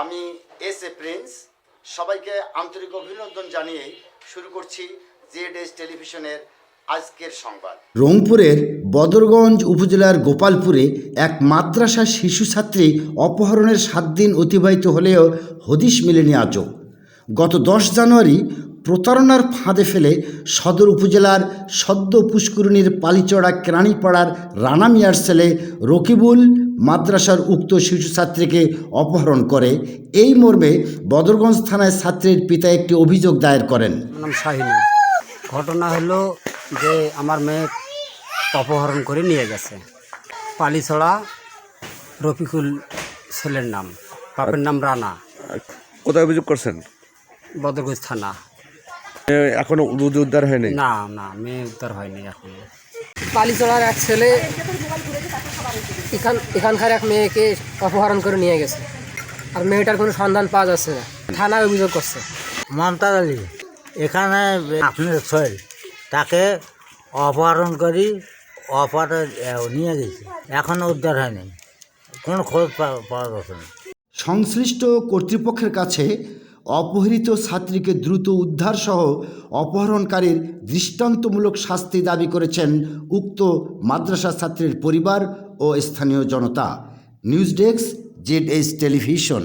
আমি S A Prince. সবাইকে আন্তরিক অভিনন্দন জানিয়ে শুরু করছি জেড এস টেলিভিশনের আজকের সংবাদ। রংপুরের বদরগঞ্জ উপজেলার গোপালপুরে এক মাদ্রাসা শিশু ছাত্রী অপহরণের সাত দিন অতিবাহিত হলেও হদিশ মেলেনি আজও। গত দশ জানুয়ারি প্রতারণার ফাঁদে ফেলে সদর উপজেলার সদ্য পুষ্করণীর পালিচড়া কেরানীপাড়ার রানা মিয়ার ছেলে রকিবুল মাদ্রাসার উক্ত শিশু ছাত্রীকে অপহরণ করে। এই মর্মে বদরগঞ্জ থানায় ছাত্রীর পিতা একটি অভিযোগ দায়ের করেন। নাম শাহিনী। ঘটনা হলো যে আমার মেয়ে অপহরণ করে নিয়ে গেছে। পালিছড়া রফিকুল ছেলের নাম। বাপের নাম রানা। কোথায় অভিযোগ করছেন? বদরগঞ্জ থানা। এখনও উদ- উদ্ধার হয়নি? না না মেয়ে উদ্ধার হয়নি এখন। পালিচড়ার এক ছেলে এখান এখানকার এক মেয়েকে অপহরণ করে নিয়ে গেছে। আর মেয়েটার কোনো সন্ধান পাওয়া যাচ্ছে না। থানায় অভিযোগ করছে। মমতাজ আলী এখানে আপনার সোহেল তাকে অপহরণ করি অপহরণ নিয়ে গেছে। এখনও উদ্ধার হয়নি। কোনো খোঁজ পাওয়া যাচ্ছে না। সংশ্লিষ্ট কর্তৃপক্ষের কাছে অপহৃত ছাত্রীকে দ্রুত উদ্ধারসহ অপহরণকারীর দৃষ্টান্তমূলক শাস্তি দাবি করেছেন উক্ত মাদ্রাসা ছাত্রীর পরিবার ও স্থানীয় জনতা। News desk, Z H television.